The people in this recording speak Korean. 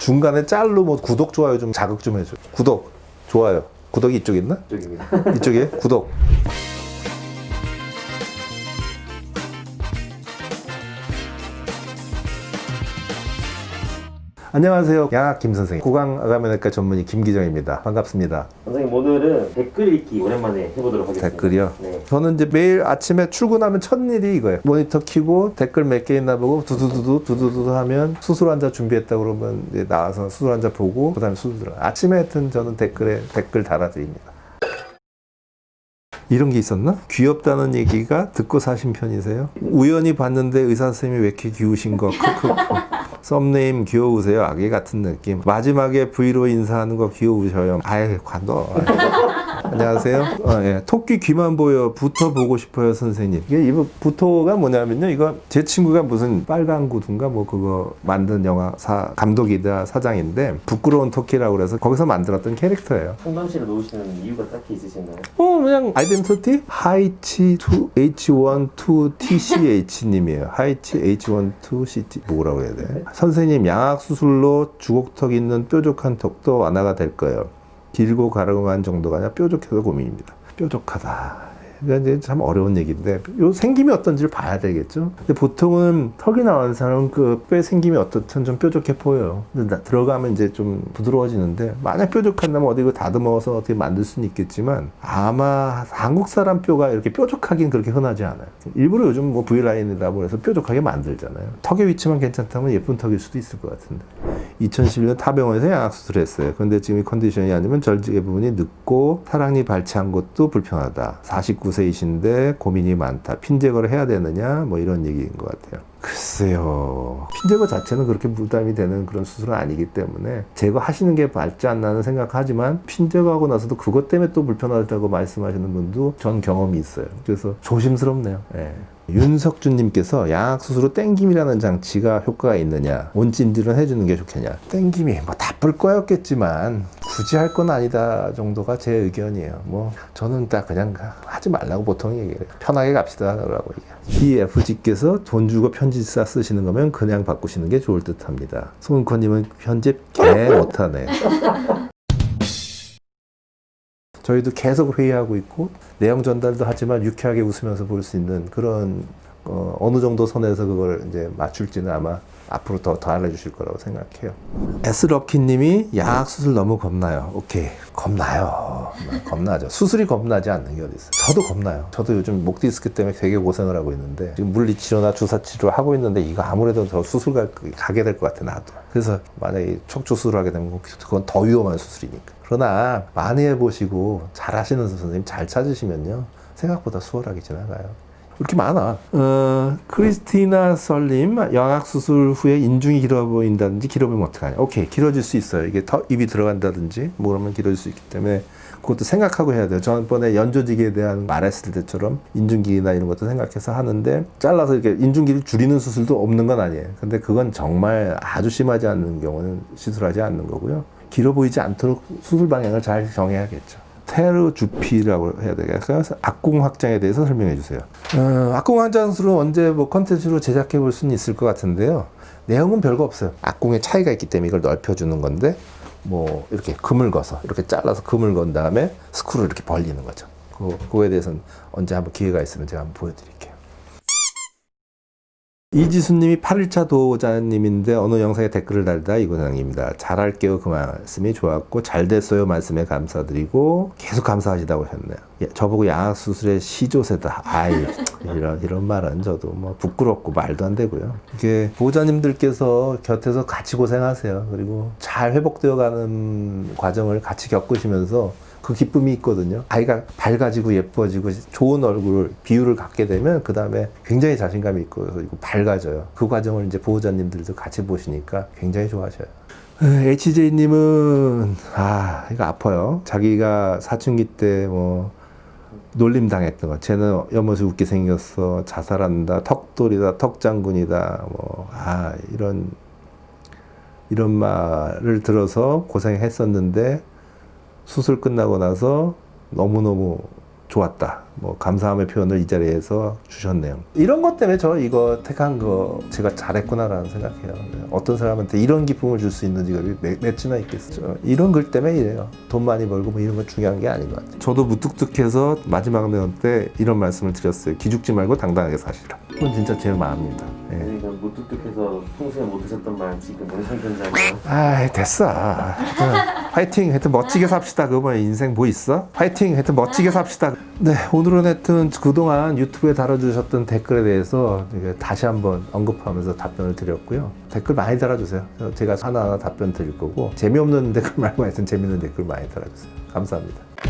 중간에 짤로 뭐 구독 좋아요 좀 자극 좀 해줘. 구독 좋아요. 구독이 이쪽 있나? 쪽입니다. 이쪽에 구독. 안녕하세요. 양학 김 선생님. 구강 아가면외과 전문의 김기정입니다. 반갑습니다. 선생님 오늘은 댓글 읽기 오랜만에 해보도록 하겠습니다. 댓글이요? 네. 저는 이제 매일 아침에 출근하면 첫 일이 이거예요. 모니터 켜고 댓글 몇 개 있나 보고 두두두두 두두두두 하면 수술 환자 준비했다 그러면 이제 나와서 수술 환자 보고 그다음에 수술 들어. 아침에 하여튼 저는 댓글에 댓글 달아드립니다. 이런 게 있었나? 귀엽다는 얘기가 듣고 사신 편이세요? 우연히 봤는데 의사 선생님이 왜 이렇게 귀우신 거? 썸네임 귀여우세요. 아기 같은 느낌. 마지막에 V로 인사하는 거 귀여우셔요. 아예 관둬. 안녕하세요. 어, 예. 토끼 귀만 보여. 부터 보고 싶어요, 선생님. 이게 이거 부터가 뭐냐면요. 이거 제 친구가 무슨 빨간 구두인가 뭐 그거 만든 영화사 감독이다 사장인데 부끄러운 토끼라고 그래서 거기서 만들었던 캐릭터예요. 상담실에 놓으시는 이유가 딱히 있으신가요? 어, 그냥 아이덴티티 하이치 2 H1 2 TCH 님이에요. 하이치 H1 2 CT 뭐라고 해야 돼? 선생님 양악 수술로 주걱턱 있는 뾰족한 턱도 완화가 될 거예요. 길고 가름한 정도가 아니라 뾰족해서 고민입니다. 뾰족하다. 그러니까 이제 참 어려운 얘기인데 요 생김이 어떤지를 봐야 되겠죠. 근데 보통은 턱이 나온 사람은 그 뼈의 생김이 어떻든 좀 뾰족해 보여요. 근데 나- 들어가면 이제 좀 부드러워지는데 만약 뾰족한다면 어디 그 다듬어서 어떻게 만들 수는 있겠지만 아마 한국 사람 뼈가 이렇게 뾰족하긴 그렇게 흔하지 않아요. 일부러 요즘 뭐 V라인이라고 해서 뾰족하게 만들잖아요. 턱의 위치만 괜찮다면 예쁜 턱일 수도 있을 것 같은데. 2011년 타병원에서 양악 수술했어요. 그런데 지금 이 컨디션이 아니면 절개 부분이 늦고 사랑니 발치한 것도 불편하다. 49세이신데 고민이 많다. 핀 제거를 해야 되느냐? 뭐 이런 얘기인 것 같아요. 글쎄요. 핀 제거 자체는 그렇게 부담이 되는 그런 수술은 아니기 때문에 제거하시는 게 맞지 않나는 생각하지만 핀 제거하고 나서도 그것 때문에 또 불편하다고 말씀하시는 분도 전 경험이 있어요. 그래서 조심스럽네요. 예. 윤석준님께서 양악 수술 후 땡김이라는 장치가 효과가 있느냐 온찜질은 해주는 게 좋겠냐 땡김이 뭐 나쁠 거였겠지만 굳이 할 건 아니다 정도가 제 의견이에요. 뭐 저는 딱 그냥 하지 말라고 보통 얘기해요. 편하게 갑시다 라고 얘기해요 EFG께서 돈 주고 편집사 쓰시는 거면 그냥 바꾸시는 게 좋을 듯 합니다. 손은커님은 편집 개 못하네. 저희도 계속 회의하고 있고 내용 전달도 하지만 유쾌하게 웃으면서 볼 수 있는 그런 어, 어느 정도 선에서 그걸 이제 맞출지는 아마 앞으로 더, 더 알려주실 거라고 생각해요. 에스럭키님이 양악 수술 너무 겁나요. 오케이 겁나요. 겁나죠. 수술이 겁나지 않는 게 어디 있어요. 저도 겁나요. 저도 요즘 목 디스크 때문에 되게 고생을 하고 있는데 지금 물리치료나 주사치료 하고 있는데 이거 아무래도 더 수술 가, 가게 될 것 같아 나도. 그래서 만약에 척추 수술을 하게 되면 그건 더 위험한 수술이니까. 그러나 많이 해보시고 잘 하시는 선생님 잘 찾으시면요 생각보다 수월하게 지나가요. 이렇게 많아. 어, 크리스티나 썰님, 양악 수술 후에 인중이 길어 보인다든지 길어 보이면 어떡하냐. 오케이, 길어질 수 있어요. 이게 더 입이 들어간다든지 뭐 그러면 길어질 수 있기 때문에 그것도 생각하고 해야 돼요. 저번에 연조직에 대한 말했을 때처럼 인중길이나 이런 것도 생각해서 하는데 잘라서 이렇게 인중길을 줄이는 수술도 없는 건 아니에요. 근데 그건 정말 아주 심하지 않는 경우는 시술하지 않는 거고요. 길어 보이지 않도록 수술 방향을 잘 정해야겠죠. 테르 주피라고 해야 되겠어요? 악공 확장에 대해서 설명해 주세요. 어, 악공 확장술은 언제 뭐 컨텐츠로 제작해 볼 수는 있을 것 같은데요. 내용은 별거 없어요. 악공의 차이가 있기 때문에 이걸 넓혀주는 건데 뭐 이렇게 금을 거서 이렇게 잘라서 금을 건 다음에 스크루를 이렇게 벌리는 거죠. 그, 그거에 대해서는 언제 한번 기회가 있으면 제가 한번 보여드릴게요. 이지수님이 8일차 도자님인데 어느 영상에 댓글을 달다 이고상입니다. 잘할게요 그 말씀이 좋았고 잘 됐어요 말씀에 감사드리고 계속 감사하시다고 하셨네요. 예, 저보고 양악 수술의 시조세다. 아이 이런 이런 말은 저도 뭐 부끄럽고 말도 안 되고요. 이게 보호자님들께서 곁에서 같이 고생하세요. 그리고 잘 회복되어가는 과정을 같이 겪으시면서 그 기쁨이 있거든요. 아이가 밝아지고 예뻐지고 좋은 얼굴, 비율을 갖게 되면 그 다음에 굉장히 자신감이 있고 밝아져요. 그 과정을 이제 보호자님들도 같이 보시니까 굉장히 좋아하셔요. HJ님은 아 이거 아파요. 자기가 사춘기 때 뭐 놀림 당했던 거. 쟤는 옆모습 웃게 생겼어. 자살한다. 턱돌이다. 턱장군이다. 뭐 아 이런 이런 말을 들어서 고생했었는데 수술 끝나고 나서 너무너무 좋았다. 뭐 감사함의 표현을 이 자리에서 주셨네요. 이런 것 때문에 저 이거 택한 거 제가 잘했구나라는 생각해요. 어떤 사람한테 이런 기쁨을 줄 수 있는 직업이 몇, 몇 주나 있겠어요. 이런 글 때문에 이래요. 돈 많이 벌고 뭐 이런 건 중요한 게 아닌 것 같아요. 저도 무뚝뚝해서 마지막 내원 때 이런 말씀을 드렸어요. 기죽지 말고 당당하게 사시라. 그건 진짜 제 마음입니다. 예. 그러니까 무뚝뚝해서 평소에 못 드셨던 말 지금 영상 편지하면 아 됐어. 아, 파이팅. 하여튼 멋지게 삽시다. 그거 뭐 인생 뭐 있어? 파이팅. 하여튼 멋지게 삽시다. 네 오늘 은 하여튼 그동안 유튜브에 달아주셨던 댓글에 대해서 다시 한번 언급하면서 답변을 드렸고요. 댓글 많이 달아주세요. 제가 하나하나 답변 드릴 거고 재미없는 댓글 말고 하여튼 재밌는 댓글 많이 달아주세요. 감사합니다.